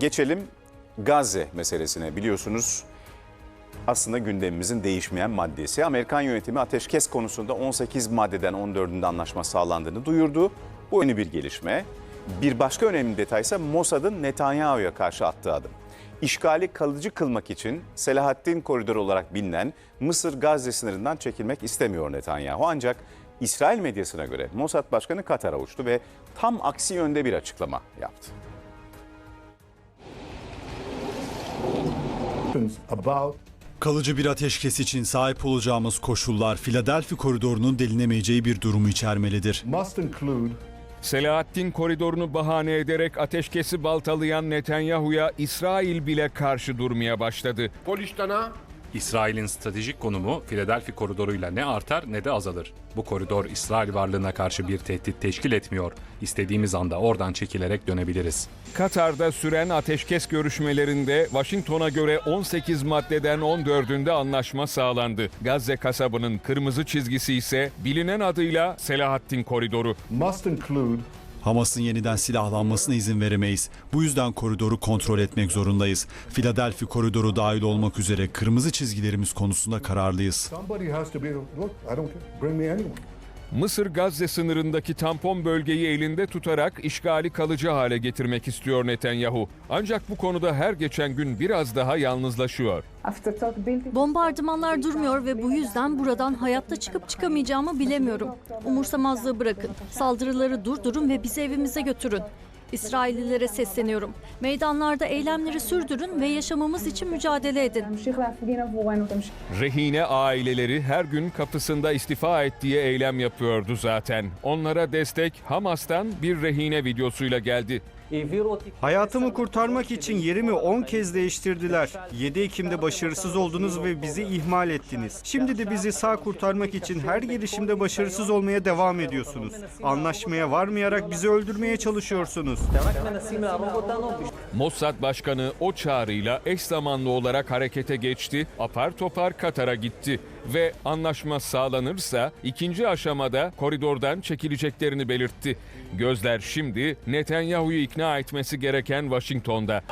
Geçelim Gazze meselesine. Biliyorsunuz aslında gündemimizin değişmeyen maddesi. Amerikan yönetimi ateşkes konusunda 18 maddeden 14'ünde anlaşma sağlandığını duyurdu. Bu önemli bir gelişme. Bir başka önemli detay ise Mossad'ın Netanyahu'ya karşı attığı adım. İşgali kalıcı kılmak için Selahattin Koridoru olarak bilinen Mısır Gazze sınırından çekilmek istemiyor Netanyahu. Ancak İsrail medyasına göre Mossad Başkanı Katar'a uçtu ve tam aksi yönde bir açıklama yaptı. Kalıcı bir ateşkes için sahip olacağımız koşullar Philadelphia koridorunun delinemeyeceği bir durumu içermelidir. must include Selahattin koridorunu bahane ederek ateşkesi baltalayan Netanyahu'ya İsrail bile karşı durmaya başladı. İsrail'in stratejik konumu Philadelphia koridoruyla ne artar ne de azalır. Bu koridor İsrail varlığına karşı bir tehdit teşkil etmiyor. İstediğimiz anda oradan çekilerek dönebiliriz. Katar'da süren ateşkes görüşmelerinde Washington'a göre 18 maddeden 14'ünde anlaşma sağlandı. Gazze kasabının kırmızı çizgisi ise bilinen adıyla Selahattin koridoru. must include Hamas'ın yeniden silahlanmasına izin veremeyiz. Bu yüzden koridoru kontrol etmek zorundayız. Philadelphia koridoru dahil olmak üzere kırmızı çizgilerimiz konusunda kararlıyız. Somebody has to be able look I don't care bring me anyone Mısır Gazze sınırındaki tampon bölgeyi elinde tutarak işgali kalıcı hale getirmek istiyor Netanyahu. Ancak bu konuda her geçen gün biraz daha yalnızlaşıyor. Bombardımanlar durmuyor ve bu yüzden buradan hayatta çıkıp çıkamayacağımı bilemiyorum. Umursamazlığı bırakın. Saldırıları durdurun ve bizi evimize götürün. İsraillilere sesleniyorum. Meydanlarda eylemleri sürdürün ve yaşamamız için mücadele edin. Rehine aileleri her gün kapısında istifa et diye eylem yapıyordu zaten. Onlara destek Hamas'tan bir rehine videosuyla geldi. Hayatımı kurtarmak için yerimi 10 kez değiştirdiler. 7 Ekim'de başarısız oldunuz ve bizi ihmal ettiniz. Şimdi de bizi sağ kurtarmak için her girişimde başarısız olmaya devam ediyorsunuz. Anlaşmaya varmayarak bizi öldürmeye çalışıyorsunuz. Mossad Başkanı o çağrıyla eş zamanlı olarak harekete geçti, apar topar Katar'a gitti ve anlaşma sağlanırsa ikinci aşamada koridordan çekileceklerini belirtti. Gözler şimdi Netanyahu'yu ikna etmesi gereken Washington'da.